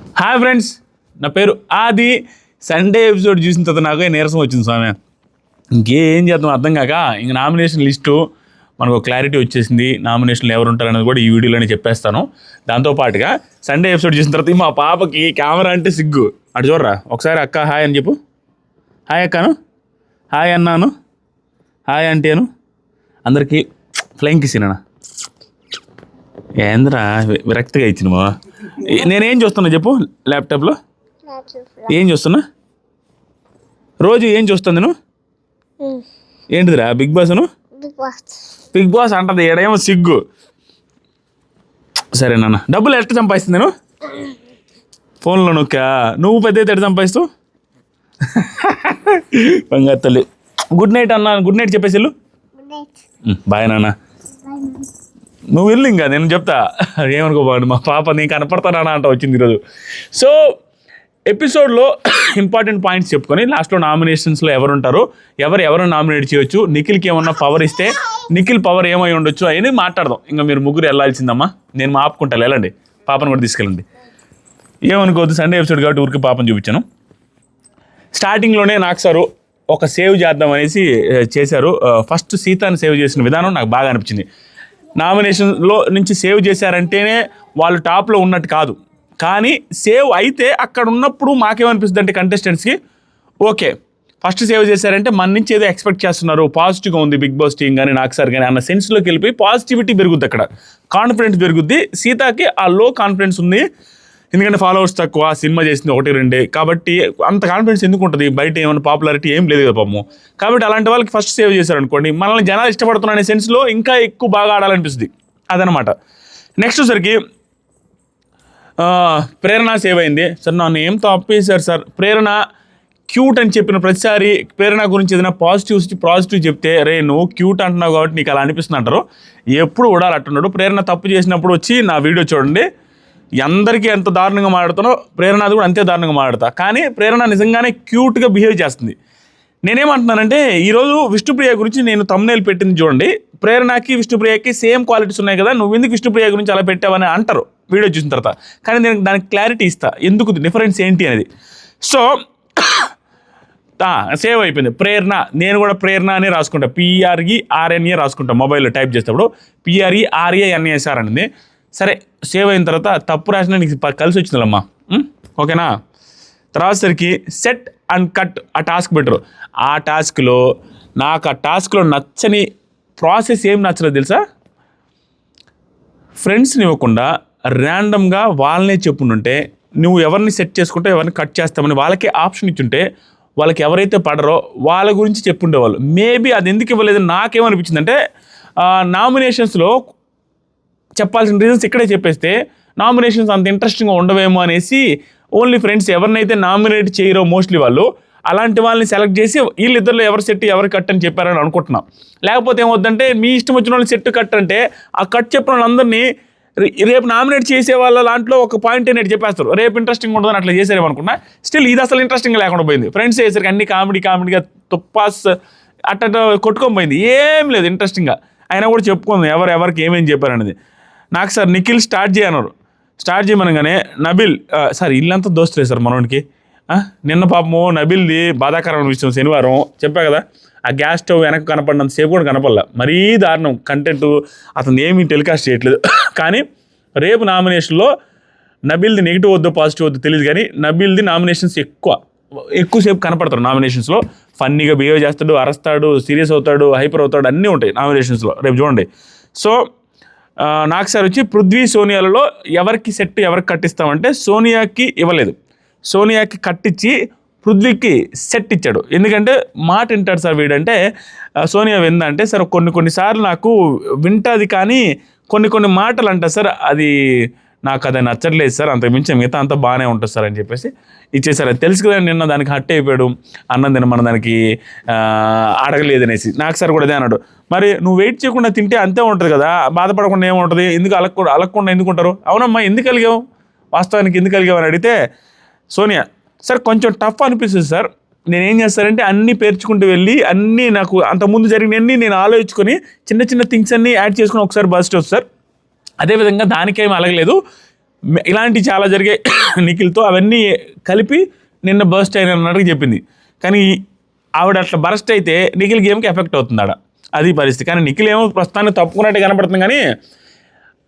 Hi friends నా పేరు ఆది. సండే ఎపిసోడ్ చూసిన తర్వాత నాకు నీరసం వచ్చింది స్వామి? ఇంకేం చేద్దాం అర్థం కాక ఇంక నామినేషన్ లిస్టు మనకు క్లారిటీ వచ్చేసింది. నామినేషన్లు ఎవరు ఉంటారు అనేది కూడా ఈ వీడియోలోనే చెప్పేస్తాను. దాంతోపాటుగా సండే ఎపిసోడ్ చూసిన తర్వాత మా పాపకి కెమెరా అంటే సిగ్గు. అటు చూడరా? ఒకసారి అక్క హాయ్ అని చెప్పు. హాయ్ అక్కను. హాయ్ అన్నాను. హాయ్ అంటేను అందరికీ ఫ్లైంగ్ కిసినా ఏంద్రా విరక్తిగా ఇచ్చినమా నేనేం చూస్తున్నా చెప్పు ల్యాప్టాప్లో? ఏం చూస్తున్నా? రోజు ఏం చూస్తుంది నువ్వు? ఏంటిదిరా బిగ్ బాస్ బిగ్ బాస్. అంటది ఏడేమో సిగ్గు. సరే నాన్న డబ్బులు ఎట్లా సంపాదిస్తుంది నేను ఫోన్లో నొక్క నువ్వు పెద్ద ఎట్లా సంపాదిస్తూ బంగారు తల్లి. గుడ్ నైట్ అన్న గుడ్ నైట్ చెప్పేసి వెళ్ళు. బాయ్ నాన్న. నువ్వు వెళ్ళి ఇంకా నేను చెప్తా. ఏమనుకోబాడు మా పాప నీకు కనపడతానా అంట వచ్చింది ఈరోజు. సో ఎపిసోడ్లో ఇంపార్టెంట్ పాయింట్స్ చెప్పుకొని లాస్ట్లో నామినేషన్స్లో ఎవరు ఉంటారు ఎవరు ఎవరు నామినేట్ చేయొచ్చు నిఖిల్కి ఏమన్నా పవర్ ఇస్తే నిఖిల్ పవర్ ఏమై ఉండొచ్చు అని మాట్లాడదాం. ఇంకా మీరు ముగ్గురు వెళ్ళాల్సిందమ్మా. నేను మా ఆపుకుంటా వెళ్ళండి. పాపను కూడా తీసుకెళ్ళండి. ఏమనుకోవద్దు సండే ఎపిసోడ్ కాబట్టి ఊరికి పాపను చూపించాను. స్టార్టింగ్లోనే నాకు సారు ఒక సేవ్ చేద్దాం అనేసి చేశారు. ఫస్ట్ సీతాన్ని సేవ్ చేసిన విధానం నాకు బాగా అనిపించింది. నామినేషన్లో నుంచి సేవ్ చేశారంటేనే వాళ్ళు టాప్లో ఉన్నట్టు కాదు. కానీ సేవ్ అయితే అక్కడ ఉన్నప్పుడు మాకేమనిపిస్తుంది అంటే కంటెస్టెంట్స్కి ఓకే ఫస్ట్ సేవ్ చేశారంటే మన నుంచి ఏదో ఎక్స్పెక్ట్ చేస్తున్నారు పాజిటివ్గా ఉంది బిగ్ బాస్ టీం కానీ నాకు సార్ కానీ అన్న సెన్స్లోకి వెళ్ళిపోయి పాజిటివిటీ పెరుగుద్ది అక్కడ. కాన్ఫిడెన్స్ పెరుగుద్ది. సీతాకి ఆ లో కాన్ఫిడెన్స్ ఉంది. ఎందుకంటే ఫాలోవర్స్ తక్కువ సినిమా చేసింది ఒకటి రెండే. కాబట్టి అంత కాన్ఫిడెన్స్ ఎందుకు ఉంటుంది? బయట ఏమైనా పాపులారిటీ ఏం లేదు కదా పాము కాబట్టి అలాంటి వాళ్ళకి ఫస్ట్ సేవ్ చేశారు అనుకోండి మనల్ని జనాలు ఇష్టపడుతున్న అనే సెన్స్లో ఇంకా ఎక్కువ బాగా ఆడాలనిపిస్తుంది. అదనమాట. నెక్స్ట్ వచ్చరికి ప్రేరణ సేవ్ అయింది. సార్ నన్ను ఏం తప్పేశారు సార్? ప్రేరణ క్యూట్ అని చెప్పిన ప్రతిసారి ప్రేరణ గురించి ఏదైనా పాజిటివ్ పాజిటివ్ చెప్తే రే నువ్వు క్యూట్ అంటున్నావు కాబట్టి నీకు అలా అనిపిస్తుంది అంటారు. ఎప్పుడు కూడా అలా అంటున్నాడు ప్రేరణ తప్పు చేసినప్పుడు వచ్చి నా వీడియో చూడండి. అందరికీ ఎంత దారుణంగా మాట్లాడుతానో ప్రేరణది కూడా అంతే దారుణంగా మాట్లాడతా. కానీ ప్రేరణ నిజంగానే క్యూట్గా బిహేవ్ చేస్తుంది. నేనేమంటున్నానంటే ఈరోజు విష్ణుప్రియ గురించి నేను తమ్నేలు పెట్టింది చూడండి. ప్రేరణకి విష్ణుప్రియకి సేమ్ క్వాలిటీస్ ఉన్నాయి కదా నువ్వు ఎందుకు విష్ణుప్రియ గురించి అలా పెట్టావని అంటారు వీడియో చూసిన తర్వాత. కానీ నేను దానికి క్లారిటీ ఇస్తా. ఎందుకు డిఫరెన్స్ ఏంటి అనేది. సో సేవ్ అయిపోయింది. ప్రేరణ నేను కూడా ప్రేరణ అని రాసుకుంటా. పిఆర్ఈ ఆర్ఎన్ఏ రాసుకుంటా. మొబైల్లో టైప్ చేసేటప్పుడు పిఆర్ఈ ఆర్ఏఎన్ఏఎస్ఆర్ అనేది. సరే సేవ్ అయిన తర్వాత తప్పు రాసిన నీకు కలిసి వచ్చిందమ్మా ఓకేనా? తర్వాత సరికి సెట్ అండ్ కట్ ఆ టాస్క్ పెట్టరు ఆ టాస్క్లో నాకు ఆ టాస్క్లో నచ్చని ప్రాసెస్ ఏం నచ్చలేదు తెలుసా? ఫ్రెండ్స్ని ఇవ్వకుండా ర్యాండమ్గా వాళ్ళనే చెప్పుంటుంటే నువ్వు ఎవరిని సెట్ చేసుకుంటే ఎవరిని కట్ చేస్తామని వాళ్ళకే ఆప్షన్ ఇచ్చుంటే వాళ్ళకి ఎవరైతే పడరో వాళ్ళ గురించి చెప్పుండేవాళ్ళు. మేబీ అది ఎందుకు ఇవ్వలేదు నాకేమనిపించిందంటే నామినేషన్స్లో చెప్పాల్సిన రీజన్స్ ఇక్కడే చెప్పేస్తే నామినేషన్స్ అంత ఇంట్రెస్టింగ్గా ఉండవేమో అనేసి ఓన్లీ ఫ్రెండ్స్ ఎవరినైతే నామినేట్ చేయరో మోస్ట్లీ వాళ్ళు అలాంటి వాళ్ళని సెలెక్ట్ చేసి వీళ్ళిద్దరిలో ఎవరు సెట్ ఎవరు కట్ అని చెప్పారని అనుకుంటున్నాం. లేకపోతే ఏమవుతుందంటే మీ ఇష్టం వచ్చిన వాళ్ళు సెట్ కట్ అంటే ఆ కట్ చెప్పిన వాళ్ళందరినీ రేపు నామినేట్ చేసే వాళ్ళ దాంట్లో ఒక పాయింట్ అనేది చెప్పేస్తారు. రేపు ఇంట్రెస్టింగ్ ఉండదని అట్లా చేసారేమనుకున్నా స్టిల్ ఇది అసలు ఇంట్రెస్టింగ్ లేకుండా పోయింది. ఫ్రెండ్స్ చేసరికి అన్ని కామెడీ కామెడీగా తుప్పాస్ అట్ట కొట్టుకొని పోయింది. ఏం లేదు ఇంట్రెస్టింగ్గా అయినా కూడా చెప్పుకుందాం ఎవరు ఎవరికి ఏమేమి చెప్పారనేది. నాకు సార్ నిఖిల్ స్టార్ట్ చేయన్నారు స్టార్ట్ చేయమనగానే నబిల్ సార్ ఇల్లంతా దోస్తులే సార్ మనోడికి నిన్న పాపము నబిల్ది బాధాకరమైన విషయం శనివారం చెప్పా కదా ఆ గ్యాస్ స్టవ్ వెనక కనపడినంత సేపు కూడా కనపడలే. మరీ దారుణం కంటెంట్ అతను ఏమీ టెలికాస్ట్ చేయట్లేదు. కానీ రేపు నామినేషన్లో నబిల్ది నెగిటివ్ వద్దు పాజిటివ్ వద్దు తెలియదు కానీ నబిల్ది నామినేషన్స్ ఎక్కువ. ఎక్కువసేపు కనపడతాడు నామినేషన్స్లో ఫన్నీగా బిహేవ్ చేస్తాడు అరస్తాడు సీరియస్ అవుతాడు హైపర్ అవుతాడు అన్నీ ఉంటాయి నామినేషన్స్లో రేపు చూడండి. సో నాకు సార్ వచ్చి పృథ్వీ సోనియాలలో ఎవరికి సెట్ ఎవరికి కట్టిస్తామంటే సోనియాకి ఇవ్వలేదు. సోనియాకి కట్టించి పృథ్వీకి సెట్ ఇచ్చాడు. ఎందుకంటే మాట వింటాడు సార్ వీడంటే సోనియా విందంటే సార్ కొన్ని కొన్నిసార్లు నాకు వింటుంది కానీ కొన్ని కొన్ని మాటలు అంట సార్ అది నాకు అది నచ్చట్లేదు సార్ అంతకుమించి మించి మిగతా అంతా బాగానే ఉంటుంది సార్ అని చెప్పేసి ఇచ్చేసారు. అది తెలుసు కదా నిన్న దానికి హట్ అయిపోయాడు అన్నం మన దానికి అడగలేదు అనేసి. నాకు సార్ కూడా అదే అన్నాడు. మరి నువ్వు వెయిట్ చేయకుండా తింటే అంతే ఉంటుంది కదా బాధపడకుండా ఏముంటుంది? ఎందుకు అలగకుండా అలగకుండా ఎందుకు ఉంటారు? అవునమ్మా ఎందుకు కలిగావు వాస్తవానికి ఎందుకు కలిగావు అని అడిగితే సోనియా సార్ కొంచెం టఫ్ అనిపిస్తుంది సార్. నేనేం చేస్తానంటే అన్నీ పేర్చుకుంటూ వెళ్ళి అన్నీ నాకు అంతకుముందు జరిగినవన్నీ నేను ఆలోచించుకొని చిన్న చిన్న థింగ్స్ అన్నీ యాడ్ చేసుకుని ఒకసారి బస్ట్ వస్తుంది సార్. అదేవిధంగా దానికేం అలగలేదు. ఇలాంటి చాలా జరిగే నిఖిల్తో అవన్నీ కలిపి నిన్న బర్స్ట్ అయిన అన్నట్టు చెప్పింది. కానీ ఆవిడ అట్లా బరస్ట్ అయితే నిఖిల్ గేమ్కి ఎఫెక్ట్ అవుతుంది ఆడ అది పరిస్థితి. కానీ నిఖిల్ ఏమో ప్రస్తుతానికి తప్పుకున్నట్టు కనపడుతుంది కానీ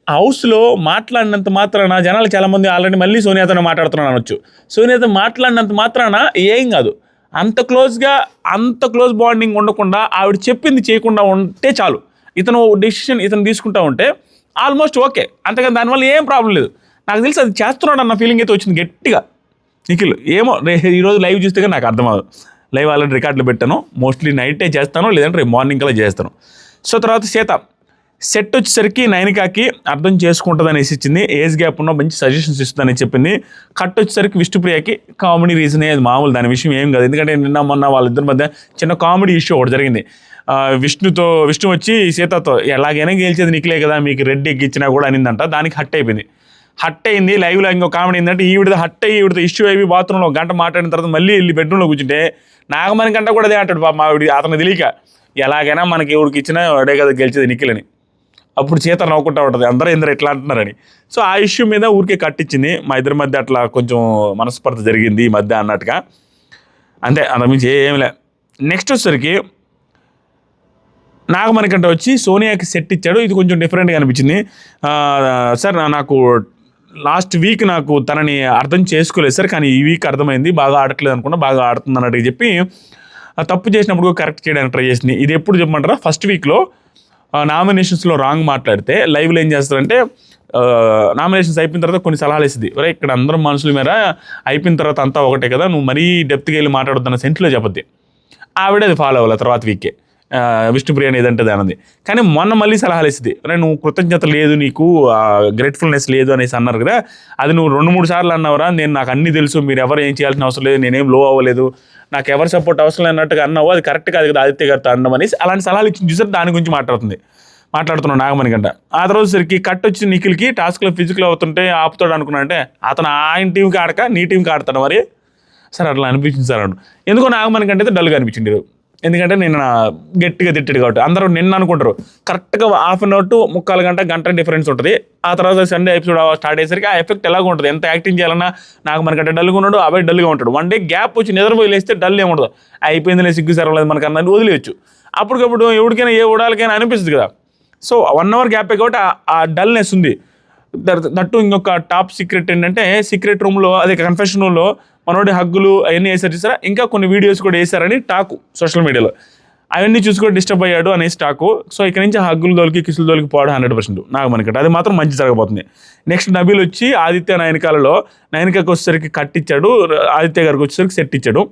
హౌస్లో మాట్లాడినంత మాత్రాన జనాలు చాలామంది ఆల్రెడీ మళ్ళీ సోనియాతో మాట్లాడుతున్నాను అనొచ్చు. సోనియాతో మాట్లాడినంత మాత్రాన ఏం కాదు. అంత క్లోజ్గా అంత క్లోజ్ బాండింగ్ ఉండకుండా ఆవిడ చెప్పింది చేయకుండా ఉంటే చాలు. ఇతను డెసిషన్ ఇతను తీసుకుంటా ఉంటే ఆల్మోస్ట్ ఓకే. అంతేగాని దానివల్ల ఏం ప్రాబ్లం లేదు. నాకు తెలిసి అది చేస్తున్నాడు అన్న ఫీలింగ్ అయితే వచ్చింది గట్టిగా. నిఖిల్ ఏమో ఈరోజు లైవ్ చూస్తే నాకు అర్థం అవ్వదు. లైవ్ ఆల్రెడీ రికార్డులు పెట్టాను. మోస్ట్లీ నైటే చేస్తాను లేదంటే రేపు మార్నింగ్ కల్లా చేస్తాను. సో తర్వాత సీత సెట్ వచ్చేసరికి నైనికాకి అర్థం చేసుకుంటుంది అనేసి ఇచ్చింది. ఏజ్ గ్యాప్ ఉన్న మంచి సజెషన్స్ ఇస్తుందని చెప్పింది. కట్ వచ్చేసరికి విష్ణుప్రియకి కామెడీ రీజనే అది మామూలు దాని విషయం ఏం కాదు. ఎందుకంటే నిన్న మొన్న వాళ్ళిద్దరి మధ్య చిన్న కామెడీ ఇష్యూ ఒకటి జరిగింది. విష్ణుతో విష్ణు వచ్చి సీతతో ఎలాగైనా గెలిచేది నిఖిలే కదా మీకు రెడ్ ఎగ్గిచ్చినా కూడా అనిందంట. దానికి హట్ అయిపోయింది. హట్ అయింది లైవ్లో ఇంకో కామెడీ ఏంటంటే ఈవిడ హట్ అయ్యి ఈవిడతో ఇష్యూ అయిపోయి బాత్రూంలో గంట మాట్లాడిన తర్వాత మళ్ళీ వెళ్ళి బెడ్రూమ్లో కూర్చుంటే నాగమణి గంట కూడా అదే అంటాడు మా ఆవిడ అతను తెలియక. ఎలాగైనా మనకి ఎవరికి ఇచ్చినా వాడే కదా గెలిచేది నిఖిలని అప్పుడు చేత నవ్వుకుంటా ఉంటుంది. అందరూ ఇందరు ఎట్లా అంటున్నారని. సో ఆ ఇష్యూ మీద ఊరికే కట్టించింది. మా ఇద్దరి మధ్య అట్లా కొంచెం మనస్పర్ధ జరిగింది ఈ మధ్య అన్నట్టుగా. అంతే అంతకుమించి ఏమిలే నెక్స్ట్ వచ్చేసరికి నాగమణికంట వచ్చి సోనియాకి సెట్ ఇచ్చాడు. ఇది కొంచెం డిఫరెంట్గా అనిపించింది. సార్ నాకు లాస్ట్ వీక్ నాకు తనని అర్థం చేసుకోలేదు సార్ కానీ ఈ వీక్ అర్థమైంది. బాగా ఆడట్లేదు అనుకున్నా బాగా ఆడుతుంది అన్నట్టు చెప్పి తప్పు చేసినప్పుడు కరెక్ట్ చేయడానికి ట్రై చేసింది. ఇది ఎప్పుడు చెప్పమంటారా? ఫస్ట్ వీక్లో నామినేషన్స్లో రాంగ్ మాట్లాడితే లైవ్లో ఏం చేస్తారంటే నామినేషన్స్ అయిపోయిన తర్వాత కొన్ని సలహాలు ఇస్తుంది ఒరే ఇక్కడ అందరం మనుషుల మీద అయిపోయిన తర్వాత అంతా ఒకటే కదా నువ్వు మరీ డెప్త్కి వెళ్ళి మాట్లాడొద్దన్న సెంట్లో చెప్పద్ది. ఆవిడ అది ఫాలో అవ్వాలి తర్వాత వీకే ఆ, విష్ణుప్రియ అనేది అన్నది. కానీ మొన్న మళ్ళీ సలహాలు ఇస్తుంది నువ్వు కృతజ్ఞత లేదు నీకు గ్రేట్ఫుల్నెస్ లేదు అనేసి అన్నారు కదా అది నువ్వు రెండు మూడు సార్లు అన్నావురా నేను నాకు అన్ని తెలుసు మీరు ఎవరు ఏం చేయాల్సిన అవసరం లేదు నేనేం లో అవ్వలేదు నాకు ఎవరు సపోర్ట్ అవసరం లేనట్టుగా అన్నావు అది కరెక్ట్ కాదు కదా ఆదిత్య గారితో అన్నం అనేసి అలాంటి సలహాలు ఇచ్చిన చూసారు దాని గురించి మాట్లాడుతుంది. మాట్లాడుతున్నాడు నాగమణి గంట. ఆ తర్వాత సరికి కట్ వచ్చి నిఖిల్కి టాస్క్లో ఫిజికల్ అవుతుంటే ఆపుతాడు అనుకున్నా అంటే అతను ఆయన టీంకి ఆడక నీ టీంకి ఆడతాడు మరి. సరే అట్లా అనిపించింది సార్ అన్నాడు. ఎందుకో నాగమణి కంటే అయితే డల్గా అనిపించింది ఎందుకంటే నేను గట్టిగా తిట్టాడు కాబట్టి. అందరూ నిన్న అనుకుంటారు. కరెక్ట్గా హాఫ్ అన్ అవర్ టు ముక్కాలు గంట గంట డిఫరెన్స్ ఉంటుంది. ఆ తర్వాత సండే ఎపిసోడ్ స్టార్ట్ అయ్యేసరికి ఆ ఎఫెక్ట్ ఎలాగ ఉంటుంది. ఎంత యాక్టింగ్ చేయాలన్నా నాకు మనకంటే డల్గా ఉన్నాడు అబ్బాయి డల్గా ఉంటాడు. వన్ డే గ్యాప్ వచ్చి నిద్రపోయి లేస్తే డల్ ఏముండదు అయిపోయింది సిగ్గు సరవలేదు మనకు అన్నది వదిలేయచ్చు. అప్పటికప్పుడు ఎవరికైనా ఏ ఉడాలకైనా అనిపిస్తుంది కదా. సో వన్ అవర్ గ్యాప్ కాబట్టి ఆ- డల్నెస్ ఉంది. దట్టు ఇంకొక టాప్ సీక్రెట్ ఏంటంటే సీక్రెట్ రూమ్లో అదే కన్ఫెషన్ రూమ్లో మనోడి హగ్గులు అవన్నీ వేసారు చూసారా? ఇంకా కొన్ని వీడియోస్ కూడా వేసారని టాకు సోషల్ మీడియాలో. అవన్నీ చూసి కూడా డిస్టర్బ్ అయ్యాడు అనేసి టాకు. సో ఇక్కడ నుంచి హగ్గులు దొలికి కిసులు దొలికి పోవడం హండ్రెడ్ పర్సెంట్ నాకు మనకట అది మాత్రం మంచి జరగబోతుంది. నెక్స్ట్ నబీల్ వచ్చి ఆదిత్య నయనకాలలో నయనకకి వచ్చేసరికి కట్టిచ్చాడు ఆదిత్య గారికి వచ్చేసరికి సెట్ ఇచ్చాడు.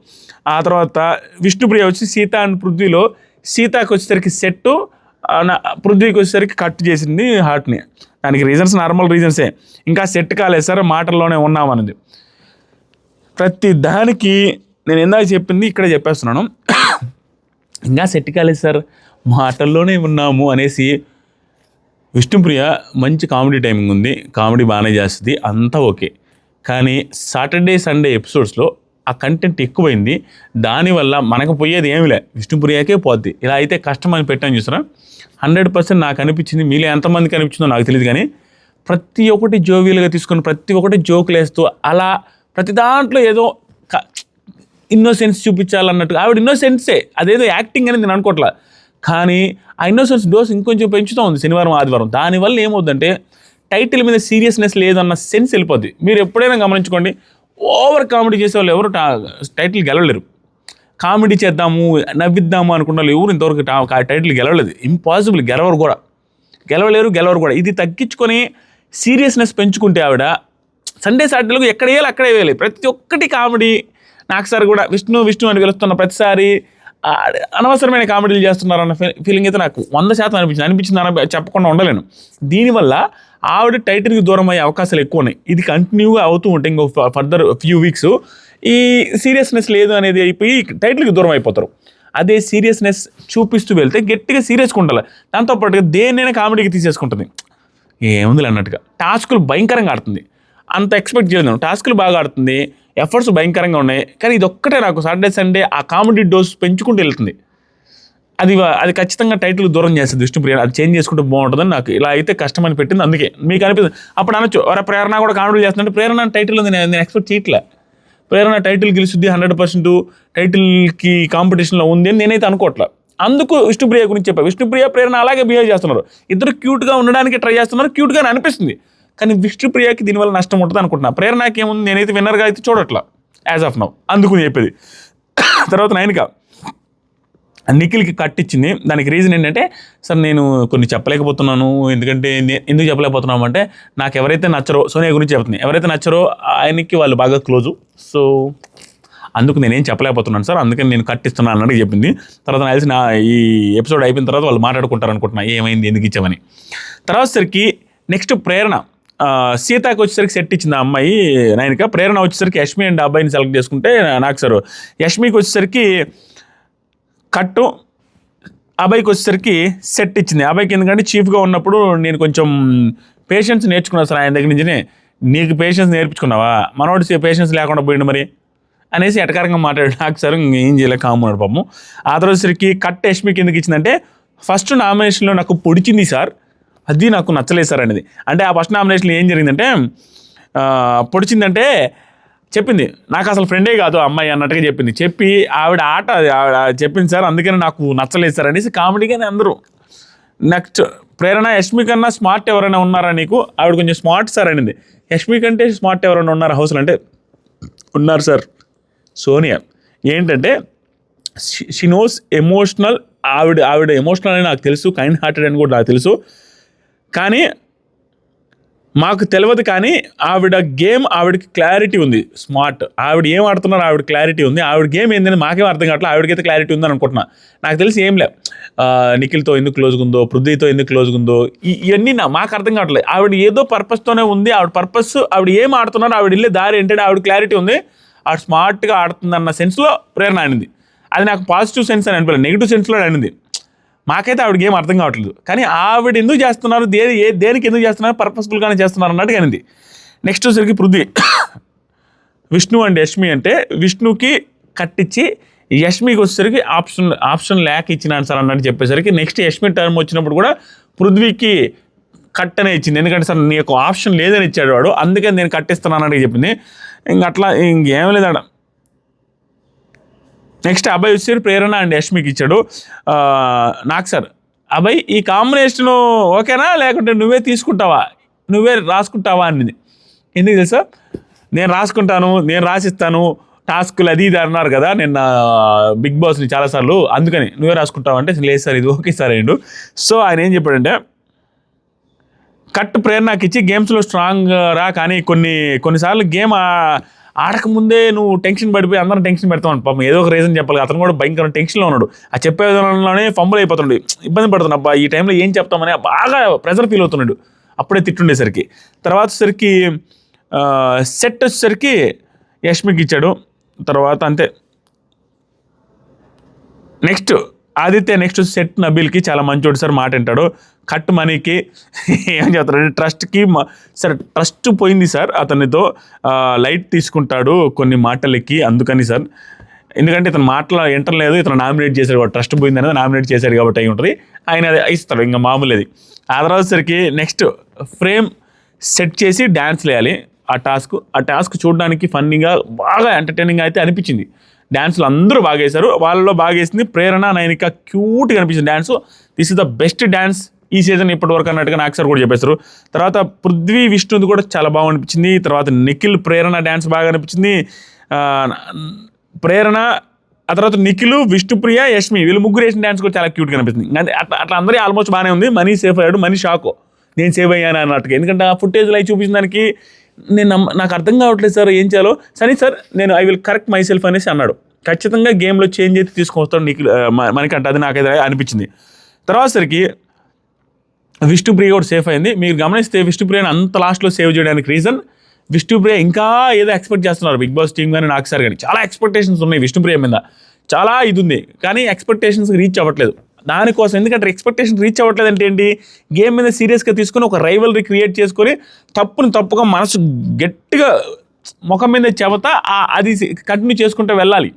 ఆ తర్వాత విష్ణుప్రియ వచ్చి సీత అండ్ పృథ్వీలో సీతకు వచ్చేసరికి సెట్టు పృథ్వీకి వచ్చేసరికి కట్ చేసింది హార్ట్ని దానికి రీజన్స్ నార్మల్ రీజన్సే ఇంకా సెట్ కాలేదు సార్ మాటల్లోనే ఉన్నామన్నది ప్రతి దానికి నేను ఇందాక చెప్పింది ఇక్కడ చెప్పేస్తున్నాను. ఇంకా సెట్ కాలేదు సార్ మాటల్లోనే ఉన్నాము అనేసి విష్ణుప్రియ మంచి కామెడీ టైమింగ్ ఉంది. కామెడీ బాగానే చేస్తుంది. అంతా ఓకే. కానీ సాటర్డే సండే ఎపిసోడ్స్లో ఆ కంటెంట్ ఎక్కువైంది. దానివల్ల మనకు పోయేది ఏమి లే. విష్ణుప్రియకే పోద్ది. ఇలా అయితే కష్టం అని పెట్టాను చూసారా? హండ్రెడ్ పర్సెంట్ నాకు అనిపించింది. మీలో ఎంతమందికి అనిపించిందో నాకు తెలియదు కానీ ప్రతి ఒక్కటి జోవీలుగా తీసుకొని ప్రతి ఒక్కటి జోకులు వేస్తూ అలా ప్రతి దాంట్లో ఏదో ఇన్నోసెన్స్ చూపించాలన్నట్టు. ఆవిడ ఇన్నోసెన్సే అదేదో యాక్టింగ్ అనేది నేను అనుకోవట్లా కానీ ఆ ఇన్నోసెన్స్ డోస్ ఇంకొంచెం పెంచుతూ ఉంది శనివారం ఆదివారం. దానివల్ల ఏమవుతుందంటే టైటిల్ మీద సీరియస్నెస్ లేదన్న సెన్స్ వెళ్ళిపోద్ది. మీరు ఎప్పుడైనా గమనించుకోండి ఓవర్ కామెడీ చేసే వాళ్ళు ఎవరు టైటిల్ గెలవలేరు. కామెడీ చేద్దాము నవ్విద్దాము అనుకున్న వాళ్ళు ఎవరు ఇంతవరకు ఆ టైటిల్ గెలవలేదు. ఇంపాసిబుల్ గెలవరు కూడా. గెలవలేరు గెలవరు కూడా. ఇది తగ్గించుకొని సీరియస్నెస్ పెంచుకుంటే ఆవిడ సండే సాటర్డేలకు ఎక్కడ వేయాలి అక్కడే వేయాలి. ప్రతి ఒక్కటి కామెడీ. నాకు సార్ కూడా విష్ణు విష్ణు అని గెలుస్తున్న ప్రతిసారి అనవసరమైన కామెడీలు చేస్తున్నారన్న ఫీలింగ్ అయితే నాకు వంద శాతం అనిపించింది. అనిపించింది అని చెప్పకుండా ఉండలేను. దీనివల్ల ఆవిడ టైటిల్కి దూరం అయ్యే అవకాశాలు ఎక్కువ ఉన్నాయి. ఇది కంటిన్యూగా అవుతూ ఉంటే ఇంకో ఫర్దర్ ఫ్యూ వీక్స్ ఈ సీరియస్నెస్ లేదు అనేది అయిపోయి టైటిల్కి దూరం అయిపోతారు. అదే సీరియస్నెస్ చూపిస్తూ వెళ్తే గట్టిగా సీరియస్గా ఉండాలి. దాంతోపాటుగా దేన్నైనా కామెడీకి తీసేసుకుంటుంది. ఏముంది అన్నట్టుగా. టాస్కులు భయంకరంగా ఆడుతుంది. అంత ఎక్స్పెక్ట్ చేయలేదు టాస్కులు బాగా ఆడుతుంది. ఎఫర్ట్స్ భయంకరంగా ఉన్నాయి. కానీ ఇది ఒక్కటే నాకు సాటర్డే సండే ఆ కామెడీ డోస్ పెంచుకుంటూ వెళ్తుంది. అది అది ఖచ్చితంగా టైటిల్ దూరం చేస్తుంది విష్ణుప్రియ. అది చేంజ్ చేసుకుంటే బాగుంటుందని నాకు ఇలా అయితే కష్టం అని పెట్టింది అందుకే మీకు అనిపిస్తుంది. అప్పుడు అనొచ్చు. ఒరే ప్రేరణ కూడా కామెడీ చేస్తుంటే ప్రేరణ టైటిల్ ఉంది. నేను ఎక్స్పెక్ట్ చేయట్లే. ప్రేరణ టైటిల్ గెలుస్తుంది హండ్రెడ్ పర్సెంట్ టైటిల్కి కాంపిటీషన్లో ఉంది అని నేనైతే అనుకోవట్లే. అందుకు విష్ణుప్రియ గురించి చెప్పా. విష్ణుప్రియ ప్రేరణ అలాగే బిహేవ్ చేస్తున్నారు. ఇద్దరు క్యూట్గా ఉండడానికి ట్రై చేస్తున్నారు. క్యూట్గా అనిపిస్తుంది. కానీ విష్ణుప్రియకి దీనివల్ల నష్టం ఉంటుంది అనుకుంటున్నా. ప్రేరణకి ఏముంది? నేనైతే విన్నర్గా అయితే చూడట్లా. యాజ్ ఆఫ్ నౌ అందుకు చెప్పేది. తర్వాత నైన్గా నిఖిల్కి కట్టించింది దానికి రీజన్ ఏంటంటే సార్ నేను కొన్ని చెప్పలేకపోతున్నాను. ఎందుకంటే ఎందుకు చెప్పలేకపోతున్నాను అంటే నాకు ఎవరైతే నచ్చరో సోనియా గురించి చెప్తుంది. ఎవరైతే నచ్చరో ఆయనకి వాళ్ళు బాగా క్లోజు. సో అందుకు నేనేం చెప్పలేకపోతున్నాను సార్. అందుకని నేను కట్టిస్తున్నాను అన్నట్టు చెప్పింది. తర్వాత నాకు తెలిసిన నా ఈ ఎపిసోడ్ అయిపోయిన తర్వాత వాళ్ళు మాట్లాడుకుంటారు అనుకుంటున్నా ఏమైంది? ఎందుకు ఇచ్చామని తర్వాత సరికి నెక్స్ట్ ప్రేరణ. సీతకు సీతాకి వచ్చేసరికి సెట్ ఇచ్చింది ఆ అమ్మాయి నాయనక. ప్రేరణ వచ్చేసరికి యష్మి అండ్ అబ్బాయిని సెలెక్ట్ చేసుకుంటే నాకు సార్ యష్మికి వచ్చేసరికి కట్టు అబ్బాయికి వచ్చేసరికి సెట్ ఇచ్చింది. అబ్బాయికి ఎందుకంటే చీఫ్గా ఉన్నప్పుడు నేను కొంచెం పేషెన్స్ నేర్చుకున్నాను సార్ ఆయన దగ్గర నుంచి నీకు పేషెన్స్ నేర్పించుకున్నావా? మనోడు పేషెన్స్ లేకుండా పోయిండు మరి అనేసి ఎటకారంగా మాట్లాడు నాకు సార్ ఏం చేయలేక కామన్నాడు పాపం. ఆ తర్వాతసరికి కట్ యష్మికి ఎందుకు ఇచ్చిందంటే ఫస్ట్ నామినేషన్లో నాకు పొడిచింది సార్. అది నాకు నచ్చలేదు సార్ అనేది. అంటే ఆ ఫస్ట్ నామినేషన్లో ఏం జరిగిందంటే పొడిచిందంటే చెప్పింది. నాకు అసలు ఫ్రెండే కాదు అమ్మాయి అన్నట్టుగా చెప్పింది. చెప్పి ఆవిడ ఆట ఆవిడ చెప్పింది సార్ అందుకని నాకు నచ్చలేదు సార్ అనేసి కామెడీగానే అందరూ. నెక్స్ట్ ప్రేరణ యష్మి కన్నా స్మార్ట్ ఎవరైనా ఉన్నారా నీకు? ఆవిడ కొంచెం స్మార్ట్ సార్ అనింది. యష్మి కంటే స్మార్ట్ ఎవరైనా ఉన్నారా? హౌస్లో అంటే ఉన్నారు సార్. సోనియా. ఏంటంటే షీ నోస్ ఎమోషనల్ ఆవిడ ఆవిడ ఎమోషనల్ అని నాకు తెలుసు కైండ్ హార్టెడ్ అని కూడా నాకు తెలుసు. కానీ మాకు తెలియదు కానీ ఆవిడ గేమ్ ఆవిడకి క్లారిటీ ఉంది. స్మార్ట్. ఆవిడ ఏం ఆడుతున్నారు ఆవిడ క్లారిటీ ఉంది. ఆవిడ గేమ్ ఏందని మాకేం అర్థం కావట్లేదు. ఆవిడకైతే క్లారిటీ ఉందని అనుకుంటున్నా. నాకు తెలిసి ఏం లే. నిఖిల్తో ఎందుకు క్లోజ్గా ఉందో పృథ్వీతో ఎందుకు క్లోజ్గా ఉందో ఇవన్నీ నా మాకు అర్థం కావట్లేదు. ఆవిడ ఏదో పర్పస్తోనే ఉంది. ఆవిడ పర్పస్ ఆవిడ ఏం ఆడుతున్నారు ఆవిడ వెళ్ళే దారి ఏంటంటే ఆవిడ క్లారిటీ ఉంది. ఆవిడ స్మార్ట్గా ఆడుతుందన్న సెన్స్లో ప్రేరణ అనింది. అది నాకు పాజిటివ్ సెన్స్ అని అనిపించలేదు. నెగిటివ్ సెన్స్లో అనింది. మాకైతే ఆవిడకి ఏం అర్థం కావట్లేదు. కానీ ఆవిడ ఎందుకు చేస్తున్నారు దే ఏ దేనికి ఎందుకు చేస్తున్నారు పర్పస్ఫుల్గానే చేస్తున్నారు అన్నట్టుగా అనింది. నెక్స్ట్ వచ్చేసరికి పృథ్వీ. విష్ణు అండ్ యష్మి అంటే విష్ణుకి కట్టించి యష్మికి వచ్చేసరికి ఆప్షన్ ఆప్షన్ ల్యాక్ ఇచ్చినాను సార్ అన్నట్టు చెప్పేసరికి నెక్స్ట్ యష్మి టర్మ్ వచ్చినప్పుడు కూడా పృథ్వీకి కట్ అనే ఇచ్చింది. ఎందుకంటే సార్ నీకు ఆప్షన్ లేదని ఇచ్చాడు వాడు. అందుకని నేను కట్టిస్తున్నాను అన్నట్టు చెప్పింది. ఇంక అట్లా ఇంకేం లేదడ నెక్స్ట్ అభయ్ వచ్చేసి ప్రేరణ అండ్ యష్మికి ఇచ్చాడు. నాకు సార్ అభయ్ ఈ కాంబినేషన్ ఓకేనా? లేకుంటే నువ్వే తీసుకుంటావా? నువ్వే రాసుకుంటావా అన్నది ఎందుకు తెలుసా? నేను రాసుకుంటాను నేను రాసిస్తాను టాస్కులు అది ఇది అన్నారు కదా నిన్న బిగ్ బాస్ని చాలాసార్లు. అందుకని నువ్వే రాసుకుంటావు అంటే లేదు సార్ ఇది ఓకే సార్ అయ్యిండు. సో ఆయన ఏం చెప్పాడంటే కట్ ప్రేరణకి ఇచ్చి గేమ్స్లో స్ట్రాంగ్ రా కానీ కొన్ని కొన్నిసార్లు గేమ్ ఆడకముందే నువ్వు టెన్షన్ పడిపోయి అందరం టెన్షన్ పెడతాం పాపం ఏదో ఒక రీజన్ చెప్పాలి. అతను కూడా భయంకర టెన్షన్లో ఉన్నాడు. ఆ చెప్పే విధానంలోనే ఫంబుల్ అయిపోతుండే. ఇబ్బంది పడుతున్నాడు అబ్బా ఈ టైంలో ఏం చెప్తామని బాగా ప్రెజర్ ఫీల్ అవుతున్నాడు అప్పుడే తిట్టుండేసరికి. తర్వాత వచ్చేసరికి సెట్ వచ్చేసరికి యష్మికి ఇచ్చాడు. తర్వాత అంతే. నెక్స్ట్ ఆదిత్య నెక్స్ట్ సెట్ నబీల్కి చాలా మంచోడు సార్ మాట వింటాడు. కట్ మనీకి ఏం చెప్తాడు ట్రస్ట్కి సార్ ట్రస్ట్ పోయింది సార్. అతనితో లైట్ తీసుకుంటాడు కొన్ని మాటలకి అందుకని సార్. ఎందుకంటే ఇతను మాటలు వింటలేదు ఇతను నామినేట్ చేశాడు ట్రస్ట్ పోయింది అనేది నామినేట్ చేశాడు కాబట్టి అయి ఉంటుంది. ఆయన అది ఇస్తాడు. ఇంకా మామూలేది అది. ఆ తర్వాత సరికి నెక్స్ట్ ఫ్రేమ్ సెట్ చేసి డ్యాన్స్ వేయాలి ఆ టాస్క్ ఆ టాస్క్ చూడడానికి ఫన్నీగా బాగా ఎంటర్టైనింగ్ అయితే అనిపించింది. డ్యాన్స్లు అందరూ బాగా వేశారు వాళ్ళలో బాగా వేసింది ప్రేరణ నైనిక క్యూట్గా అనిపించింది dance this is the best dance ఈ సీజన్ ఇప్పటి వరకు అన్నట్టుగా నాకు సార్ కూడా చెప్పేస్తారు తర్వాత పృథ్వీ విష్ణుది కూడా చాలా బాగా అనిపించింది తర్వాత నిఖిల్ ప్రేరణ డ్యాన్స్ బాగా అనిపించింది. ప్రేరణ ఆ తర్వాత నిఖిల్ విష్ణుప్రియ యష్మి వీళ్ళు ముగ్గురు వేసిన డ్యాన్స్ కూడా చాలా క్యూట్గా అనిపిస్తుంది. అంటే అట్లా అట్లా అందరూ ఆల్మోస్ట్ బాగానే ఉంది. మనీ సేఫ్ అయ్యాడు. మనీ షాక్. నేను సేవ్ అయ్యాను అన్నట్టుగా. ఎందుకంటే ఆ ఫుటేజ్లో అవి చూపించిన దానికి నేను నమ్మ- నాకు అర్థం కావట్లేదు సార్ ఏం చేయాలో. సరే సార్ నేను I will correct myself అనేసి అన్నాడు. ఖచ్చితంగా గేమ్లో చేంజ్ అయితే తీసుకొస్తాడు నిఖిల్ మనకి అంటే మనకంటే అది నాకైతే అనిపించింది. తర్వాత సరికి విష్ణుప్రియ కూడా సేఫ్ అయింది. మీరు గమనిస్తే విష్ణుప్రియని అంత లాస్ట్లో సేవ్ చేయడానికి రీజన్ విష్ణుప్రియ ఇంకా ఏదో ఎక్స్పెక్ట్ చేస్తున్నారు. బిగ్ బాస్ టీమ్ కానీ నాకు సార్ కానీ చాలా ఎక్స్పెక్టేషన్స్ ఉన్నాయి విష్ణుప్రియ మీద. చాలా ఇది ఉంది. కానీ ఎక్స్పెక్టేషన్స్ రీచ్ అవ్వట్లేదు. దానికోసం ఎందుకంటే ఎక్స్పెక్టేషన్ రీచ్ అవ్వట్లేదు అంటే ఏంటి? గేమ్ మీద సీరియస్గా తీసుకొని ఒక రైవల్రీ క్రియేట్ చేసుకొని తప్పుని తప్పుగా మనసు గట్టిగా ముఖం మీద చెబత అది కంటిన్యూ చేసుకుంటూ వెళ్ళాలి.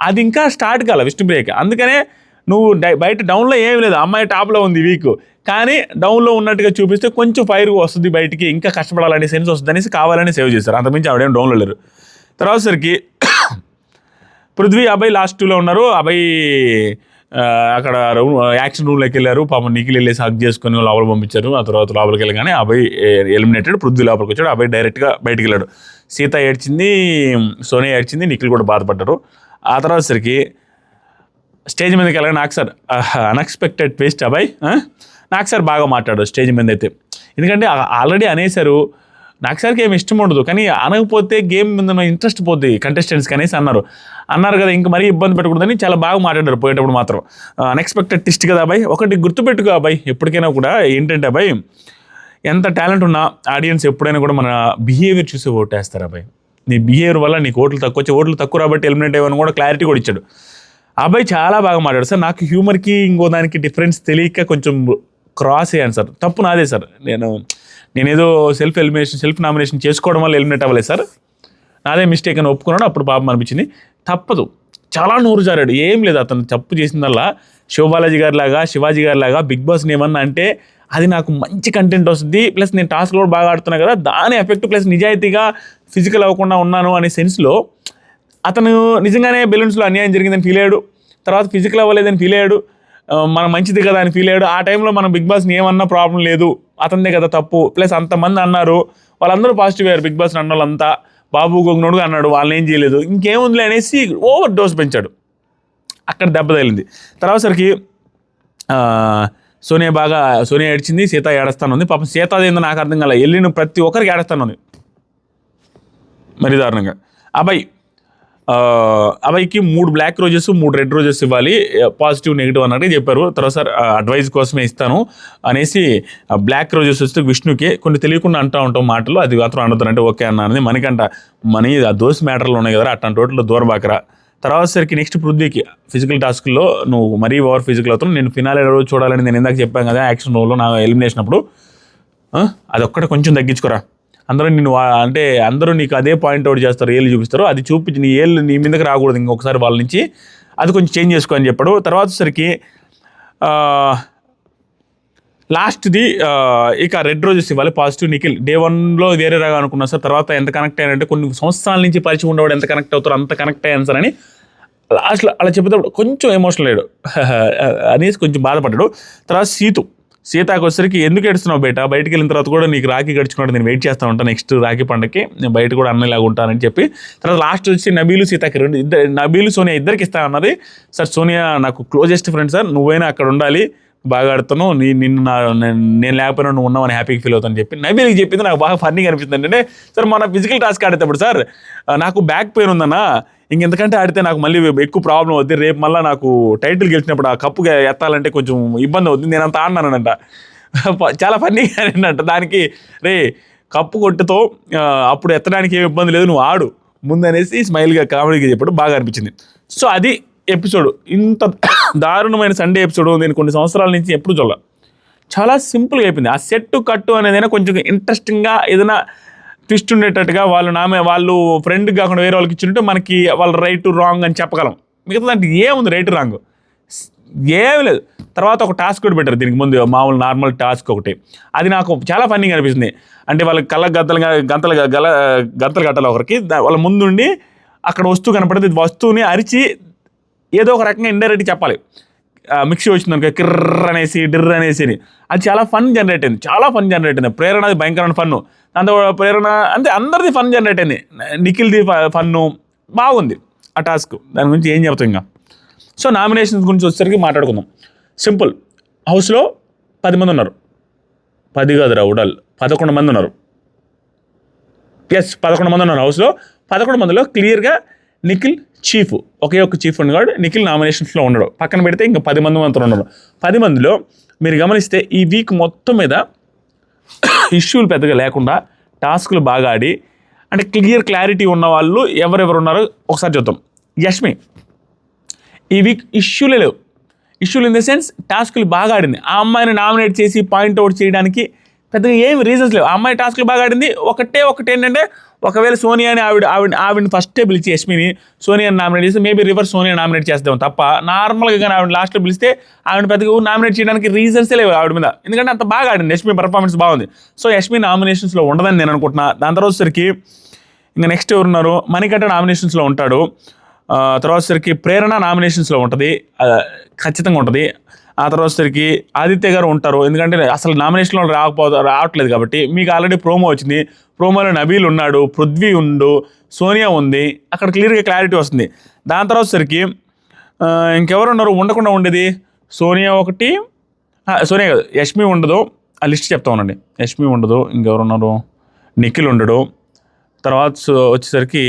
అది ఇంకా స్టార్ట్ కాల విష్ణుప్రియకి. అందుకనే నువ్వు డై- బయట డౌన్లో ఏమీ లేదు. అమ్మాయి టాప్లో ఉంది వీక్ కానీ డౌన్లో ఉన్నట్టుగా చూపిస్తే కొంచెం ఫైర్ వస్తుంది బయటికి. ఇంకా కష్టపడాలనే సెన్స్ వస్తుంది. అనేసి కావాలని సేవ్ చేస్తారు అంతకుమించి ఆవిడేం డౌన్లో లేరు. తర్వాత సరికి పృథ్వీ అబ్బాయి లాస్ట్ టూలో ఉన్నారు. అబ్బాయి అక్కడ రూమ్ యాక్షన్ రూమ్లోకి వెళ్ళారు. పాపం నిఖిల్ వెళ్ళేసి హక్ చేసుకుని లోపల పంపించారు. ఆ తర్వాత లోపలికి వెళ్ళగానే అబ్బాయి ఎలిమినేటెడ్ పృథ్వీ లోపలికి వచ్చాడు. అబ్బాయి డైరెక్ట్గా బయటికి వెళ్ళాడు. సీత ఏడ్చింది సోనియా ఏడ్చింది నిఖిల్ కూడా బాధపడ్డారు. ఆ తర్వాత సరికి స్టేజ్ మీదకి వెళ్ళగా నాకు సార్ అన్ఎక్స్పెక్టెడ్ ట్విస్ట్ అబ్బాయి నాకు సార్ బాగా మాట్లాడు స్టేజ్ మీద అయితే ఎందుకంటే ఆల్రెడీ అనేసారు నాకు సార్కి ఏమి ఇష్టం ఉండదు కానీ అనకపోతే గేమ్ మీద ఇంట్రెస్ట్ పోద్ది కంటెస్టెంట్స్కి అనేసి అన్నారు. అన్నారు కదా ఇంకా మరీ ఇబ్బంది పెట్టకూడదని చాలా బాగా మాట్లాడారు పోయేటప్పుడు మాత్రం. అన్ఎక్స్పెక్టెడ్ ట్విస్ట్ కదా అబ్బాయి ఒకటి గుర్తుపెట్టుకో అబ్బాయి ఎప్పటికైనా కూడా ఏంటంటే అబ్బాయి ఎంత టాలెంట్ ఉన్నా ఆడియన్స్ ఎప్పుడైనా కూడా మన బిహేవియర్ చూసి ఓటేస్తారు అబ్బాయి నీ బిహేవియర్ వల్ల నీకు ఓట్లు తక్కువ వచ్చి ఓట్లు తక్కువ రాబట్టి ఎలిమినేట్ అయ్యని కూడా క్లారిటీ కూడా ఇచ్చాడు. అబ్బాయి చాలా బాగా మాట్లాడు సార్ నాకు హ్యూమర్కి ఇంకో దానికి డిఫరెన్స్ తెలియక కొంచెం క్రాస్ అయ్యాను సార్. తప్పు నాదే సార్. నేను నేనేదో సెల్ఫ్ ఎలిమినేషన్ సెల్ఫ్ నామినేషన్ చేసుకోవడం వల్ల ఎలిమినేట్ అవ్వలేదు సార్. నాదే మిస్టేక్ అని ఒప్పుకున్నాడు అప్పుడు పాపం అనిపించింది. తప్పదు. చాలా నూరు జారాడు. ఏం లేదు అతను తప్పు చేసిందల్లా. శివబాలాజీ గారి లాగా శివాజీ గారి లాగా బిగ్ బాస్ ఏమన్నా అంటే అది నాకు మంచి కంటెంట్ వస్తుంది. ప్లస్ నేను టాస్క్ కూడా బాగా ఆడుతున్నా కదా దాని ఎఫెక్ట్ ప్లస్ నిజాయితీగా ఫిజికల్ అవ్వకుండా ఉన్నాను అనే సెన్స్లో అతను నిజంగానే బెలూన్స్లో అన్యాయం జరిగిందని ఫీల్ అయ్యాడు. తర్వాత ఫిజికల్ అవ్వలేదని ఫీల్ అయ్యాడు. మనం మంచిది కదా అని ఫీల్ అయ్యాడు. ఆ టైంలో మనం బిగ్ బాస్ని ఏమన్నా ప్రాబ్లం లేదు. అతనిదే కదా తప్పు. ప్లస్ అంతమంది అన్నారు. వాళ్ళందరూ పాజిటివ్ అయ్యారు. బిగ్ బాస్ అన్న వాళ్ళంతా బాబు గొంగనోడుగా అన్నాడు. వాళ్ళని ఏం చేయలేదు. ఇంకేముందిలే అనేసి ఓవర్ డోస్ పెంచాడు. అక్కడ దెబ్బ తగిలింది. తర్వాత సరికి సోనియా బాగా సోనియా ఏడ్చింది. సీత ఏడస్తాను ఉంది పాపం సీత అదేందో నాకు అర్థం కాలే. వెళ్ళిన ప్రతి ఒక్కరికి ఏడస్తాను ఉంది మరి దారుణంగా. అబ్బాయి అవైకి మూడు బ్లాక్ రోజెస్ మూడు రెడ్ రోజెస్ ఇవ్వాలి. పాజిటివ్ నెగిటివ్ అన్నట్టు చెప్పారు. తర్వాత సార్ అడ్వైజ్ కోసమే ఇస్తాను అనేసి బ్లాక్ రోజెస్ వస్తే విష్ణుకి కొన్ని తెలియకుండా అంటూ ఉంటాం మాటలు. అది మాత్రం అంటుతానంటే ఓకే అన్న అనేది మనకంట మనీ ఆ దోశ మ్యాటర్లు ఉన్నాయి కదా అట్లాంటి టోటల్ దూరబాకరా. తర్వాత సరికి నెక్స్ట్ పృథ్వీకి ఫిజికల్ టాస్క్లో నువ్వు మరీ ఓవర్ ఫిజికల్ అవుతున్నావు. నేను ఫినాలే రోజు చూడాలని నేను ఇందాక చెప్పాను కదా యాక్షన్ రోల్లో నా ఎలిమినేషన్ అప్పుడు అది అదొక్కటి కొంచెం తగ్గించుకోరా. అందరూ నిన్ను అంటే అందరూ నీకు అదే పాయింట్ అవుట్ చేస్తారు ఏళ్ళు చూపిస్తారు. అది చూపించి నీ ఏళ్ళు నీ మీదకి రాకూడదు ఇంకొకసారి వాళ్ళ నుంచి. అది కొంచెం చేంజ్ చేసుకో అని చెప్పాడు. తర్వాత సరికి లాస్ట్ది ఇక రెడ్ రోజెస్ ఇవ్వాలి పాజిటివ్ నిఖిల్. డే వన్లో వేరే రాగా అనుకున్నా సార్. తర్వాత ఎంత కనెక్ట్ అయ్యారంటే కొన్ని సంవత్సరాల నుంచి పరిచయం ఉండేవాడు ఎంత కనెక్ట్ అవుతారో అంత కనెక్ట్ అయ్యాను సార్ అని. లాస్ట్లో అలా చెప్పేటప్పుడు కొంచెం ఎమోషనల్ అయ్యాడు. అనేసి కొంచెం బాధపడ్డాడు. తర్వాత సీతు. సీతాకు ఎందుకు ఏడుస్తున్నావు బయట బయటికి వెళ్ళిన తర్వాత కూడా నీకు రాఖీ గడుచుకున్నాడు నేను వెయిట్ చేస్తా ఉంటాను నెక్స్ట్ రాఖీ పండగకి నేను బయట కూడా అన్నలాగా ఉంటానని చెప్పి. తర్వాత లాస్ట్ వచ్చి నబీలు సీతాకి రెండు ఇద్దరు నబీలు సోనియా ఇద్దరికి ఇస్తానన్నది సార్ సోనియా నాకు క్లోజెస్ట్ ఫ్రెండ్ సార్. నువ్వైనా అక్కడ ఉండాలి బాగా ఆడుతున్నావు నీ నిన్ను నా నేను నేను లేకపోయినా నువ్వు ఉన్నావు అని హ్యాపీగా ఫీల్ అవుతాను చెప్పి. నబీల్కి చెప్పింది నాకు బాగా ఫన్నీగా అనిపిస్తుంది. అంటే సార్ మన ఫిజికల్ టాస్క్ ఆడేటప్పుడు సార్ నాకు బ్యాక్ పెయిన్ ఉందన్నా ఇంకెందుకంటే ఆడితే నాకు మళ్ళీ ఎక్కువ ప్రాబ్లం అవుద్ది. రేపు మళ్ళీ నాకు టైటిల్ గెలిచినప్పుడు ఆ కప్పు ఎత్తాలంటే కొంచెం ఇబ్బంది అవుతుంది నేను అంత ఆడినానంట. చాలా ఫన్నీగా అంట దానికి రే కప్పు కొట్టుతో అప్పుడు ఎత్తడానికి ఏమి ఇబ్బంది లేదు నువ్వు ఆడు. ముందనేసి స్మైల్గా కామెడీగా చెప్పడం బాగా అనిపించింది. సో అది ఎపిసోడ్ ఇంత దారుణమైన సండే ఎపిసోడ్ నేను కొన్ని సంవత్సరాల నుంచి ఎప్పుడు చూడాలి. చాలా సింపుల్గా అయిపోయింది. ఆ సెట్ కట్టు అనేదైనా కొంచెం ఇంట్రెస్టింగ్గా ఏదైనా ట్విస్ట్ ఉండేటట్టుగా వాళ్ళు నామే వాళ్ళు ఫ్రెండ్ కాకుండా వేరే వాళ్ళకి ఇచ్చింటే మనకి వాళ్ళ రైట్ రాంగ్ అని చెప్పగలం. మిగతా దాంట్లో ఏముంది రైట్ రాంగ్ ఏమి లేదు. తర్వాత ఒక టాస్క్ కూడా పెట్టారు దీనికి ముందు మామూలు నార్మల్ టాస్క్ ఒకటి. అది నాకు చాలా ఫన్నీగా అనిపిస్తుంది. అంటే వాళ్ళకి కళ్ళ గంతలు గంతలు గల గంతలు కట్టాలి ఒకరికి. వాళ్ళ ముందుండి అక్కడ వస్తువు కనపడితే వస్తువుని అరిచి ఏదో ఒక రకంగా ఇండైరెక్ట్ చెప్పాలి. మిక్సీ వచ్చింది అనుకో కిర్ర అనేసి డిర్ర అనేసి అని. అది చాలా ఫన్ జనరేట్ అయింది. చాలా ఫన్ జనరేట్ అయింది. ప్రేరణ అది భయంకరమైన ఫన్ను అంత ప్రేరణ అంటే అందరిది ఫన్ జనరేట్ అయింది. నిఖిల్ది ఫన్ను బాగుంది ఆ టాస్క్ దాని గురించి ఏం చెప్తాం ఇంకా? సో నామినేషన్స్ గురించి వచ్చేసరికి మాట్లాడుకుందాం. సింపుల్ హౌస్లో పది మంది ఉన్నారు. పది కాదురా ఉడాల్. పదకొండు మంది ఉన్నారు. ఎస్ పదకొండు మంది ఉన్నారు హౌస్లో పదకొండు మందిలో క్లియర్గా నిఖిల్ చీఫ్ ఒకే ఒక చీఫ్ ఉండగాడు నిఖిల్ నామినేషన్స్లో ఉండడు. పక్కన పెడితే ఇంకా పది మంది మాత్రం ఉండరు పది మందిలో మీరు గమనిస్తే ఈ వీక్ మొత్తం మీద ఇష్యూలు పెద్దగా లేకుండా టాస్కులు బాగా ఆడి అంటే క్లియర్ క్లారిటీ ఉన్న వాళ్ళు ఎవరెవరు ఉన్నారో ఒకసారి చూద్దాం. యష్మి ఈ వీక్ ఇష్యూలే లేవు. ఇష్యూలు ఇన్ ద సెన్స్ టాస్కులు బాగా ఆడింది. ఆ అమ్మాయిని నామినేట్ చేసి పాయింట్ అవుట్ చేయడానికి పెద్దగా ఏమి రీజన్స్ లేవు. ఆ అమ్మాయి టాస్క్లు బాగా ఆడింది. ఒకటే ఒకటి ఏంటంటే ఒకవేళ సోనియాని ఆవిడ ఆవిడ ఆవిడని ఫస్టే పిలిచి యష్మిని సోనియాని నామినేట్ చేస్తే మేబీ రివర్స్ సోనియా నామినేట్ చేస్తాం తప్ప నార్మల్గా కానీ ఆవిడ లాస్ట్లో పిలిస్తే ఆవిడ పెద్దగా నామినేట్ చేయడానికి రీజన్సే లేవు ఆవిడ మీద. ఎందుకంటే అంత బాగా ఆడింది. యశ్మి పర్ఫార్మెన్స్ బాగుంది. సో యశ్మి నామినేషన్స్లో ఉండదని నేను అనుకుంటున్నా. దాని తర్వాత వచ్చేసరికి ఇంకా నెక్స్ట్ ఎవరున్నారు? మణికట్ట నామినేషన్స్లో ఉంటాడు. తర్వాత వచ్చేసరికి ప్రేరణ నామినేషన్స్లో ఉంటుంది. ఖచ్చితంగా ఉంటుంది. ఆ తర్వాత వచ్చేసరికి ఆదిత్య గారు ఉంటారు. ఎందుకంటే అసలు నామినేషన్లో రాకపోతే రావట్లేదు కాబట్టి మీకు ఆల్రెడీ ప్రోమో వచ్చింది. ప్రోమోలో నబీల్ ఉన్నాడు పృథ్వీ ఉండు సోనియా ఉంది. అక్కడ క్లియర్గా క్లారిటీ వస్తుంది. దాని తర్వాత వచ్చేసరికి ఇంకెవరు ఉన్నారు? ఉండకుండా ఉండేది సోనియా ఒకటి. సోనియా కాదు యష్మి ఉండదు. ఆ లిస్ట్ చెప్తా ఉండండి యష్మి ఉండదు ఇంకెవరు ఉన్నారు? నిఖిల్ ఉండడు. తర్వాత వచ్చేసరికి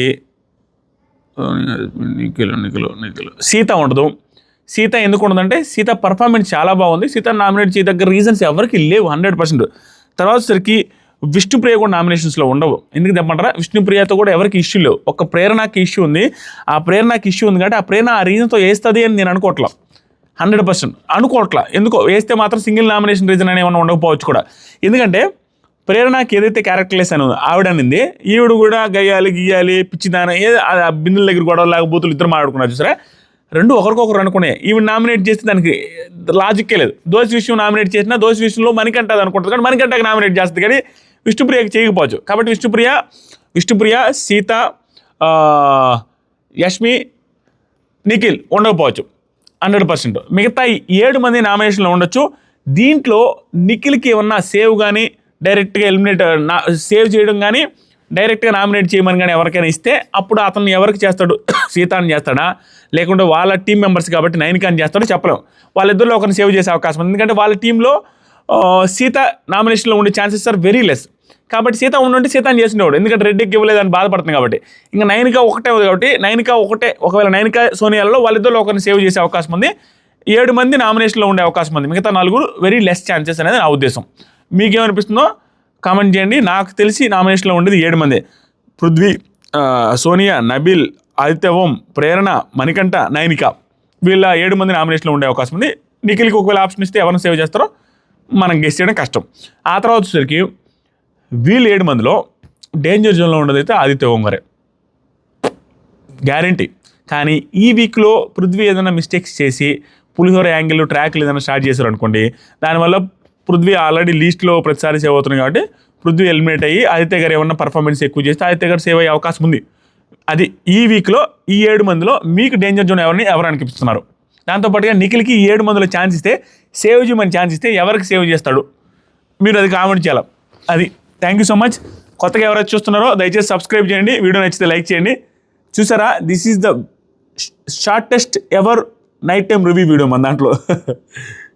నిఖిల్ నిఖిల్ నిఖిల్ సీత ఉండదు. సీత ఎందుకు ఉండదంటే సీత పర్ఫార్మెన్స్ చాలా బాగుంది. సీత నామినేట్ చేయదగ్గర రీజన్స్ ఎవరికి లేవు హండ్రెడ్ పర్సెంట్ తర్వాత సరికి విష్ణుప్రియ కూడా నామినేషన్స్లో ఉండవు. ఎందుకు చెప్పమంటారా విష్ణుప్రియతో కూడా ఎవరికి ఇష్యూ లేవు. ఒక ప్రేరణకి ఇష్యూ ఉంది. ఆ ప్రేరణకి ఇష్యూ ఉంది కాబట్టి ఆ ప్రేరణ ఆ రీజన్తో వేస్తుంది అని నేను అనుకోవట్లా. Hundred percent అనుకోవట్లా. ఎందుకో? వేస్తే మాత్రం సింగిల్ నామినేషన్ రీజన్ అని ఏమైనా ఉండకపోవచ్చు కూడా. ఎందుకంటే ప్రేరణకి ఏదైతే క్యారెక్టర్లెస్ అని ఆవిడ అనింది ఈవిడ కూడా గయ్యాలి గీయాలి పిచ్చిదాన ఏ బిందుల దగ్గర గొడవ లేకపోతులు ఇద్దరు మాట్లాడుకున్నారు చూసారా? రెండు ఒకరికొకరు అనుకునే ఈవిడ నామినేట్ చేస్తే దానికి లాజిక్కే లేదు. దోశ విషయం నామినేట్ చేసినా దోశ విషయంలో మణికంఠ అనుకుంటుంది కానీ మణికంఠకి నామినేట్ చేస్తుంది కానీ విష్ణుప్రియకి చేయకపోవచ్చు. కాబట్టి విష్ణుప్రియ విష్ణుప్రియ సీత యష్మి నిఖిల్ ఉండకపోవచ్చు. Hundred percent. మిగతా ఏడు మంది నామినేషన్లో ఉండొచ్చు. దీంట్లో నిఖిల్కి ఏమన్నా సేవ్ కానీ డైరెక్ట్గా ఎలిమినేట్ నా సేవ్ చేయడం కానీ డైరెక్ట్గా నామినేట్ చేయమని కానీ ఎవరికైనా ఇస్తే అప్పుడు అతను ఎవరికి చేస్తాడు? సీతాన్ని చేస్తాడా? లేకుంటే వాళ్ళ టీం మెంబర్స్ కాబట్టి నైన్కాన్ని చేస్తాడో చెప్పలేం. వాళ్ళిద్దరిలో ఒకరిని సేవ్ చేసే అవకాశం ఉంది. ఎందుకంటే వాళ్ళ టీంలో సీత నామినేషన్లో ఉండే ఛాన్సెస్ ఆర్ వెరీ లెస్. కాబట్టి సీత ఉండుంటే సీతాన్ని చేసినవాడు ఎందుకంటే రెడ్డికి ఇవ్వలేదని బాధపడుతుంది కాబట్టి. ఇంకా నైన్కా ఒకటే ఉంది కాబట్టి నైన్కా ఒకటే ఒకవేళ నైన్కా సోనియాలలో వాళ్ళిద్దరిలో ఒకరిని సేవ్ చేసే అవకాశం ఉంది. ఏడు మంది నామినేషన్లో ఉండే అవకాశం ఉంది. మిగతా నలుగురు వెరీ లెస్ ఛాన్సెస్ అనేది నా ఉద్దేశం. మీకేమనిపిస్తుందో కామెంట్ చేయండి. నాకు తెలిసి నామినేషన్లో ఉండేది ఏడు మంది. పృథ్వీ సోనియా నబిల్ ఆదిత్య ఓం ప్రేరణ మణికంఠ నైనిక. వీళ్ళ ఏడు మంది నామినేషన్లో ఉండే అవకాశం ఉంది. నిఖిల్కి ఒకవేళ ఆప్షన్ ఇస్తే ఎవరిని సేవ్ చేస్తారో మనం గెస్ట్ చేయడం కష్టం. ఆ తర్వాత వచ్చేసరికి వీళ్ళు ఏడు మందిలో డేంజర్ జోన్లో ఉండదైతే ఆదిత్య ఓం గారే. గ్యారంటీ కానీ ఈ వీక్లో పృథ్వీ ఏదైనా మిస్టేక్స్ చేసి పులిహోర యాంగిల్ ట్రాక్లు ఏదైనా స్టార్ట్ చేశారు అనుకోండి దానివల్ల పృథ్వీ ఆల్రెడీ లీస్ట్లో ప్రతిసారి సేవ్ అవుతుంది కాబట్టి పృథ్వీ ఎలిమినేట్ అయ్యి ఆదిత్య గారు ఏమన్నా పర్ఫార్మెన్స్ ఎక్కువ చేస్తే ఆదిత్య గారు సేవ్ అయ్యే అవకాశం ఉంది. అది ఈ వీక్లో ఈ ఏడు మందిలో మీకు డేంజర్ జోన్ ఎవరిని ఎవరు అనిపిస్తున్నారు? దాంతోపాటుగా నిఖిల్కి ఈ ఏడు మందిలో ఛాన్స్ ఇస్తే సేవ్ చేయమని ఛాన్స్ ఇస్తే ఎవరికి సేవ్ చేస్తాడు? మీరు అది కామెంట్ చేయాలి. అది. థ్యాంక్ యూ సో మచ్ కొత్తగా ఎవరైతే చూస్తున్నారో దయచేసి సబ్స్క్రైబ్ చేయండి. వీడియో నచ్చితే లైక్ చేయండి. చూసారా? This is the shortest ever night time review video మన దాంట్లో.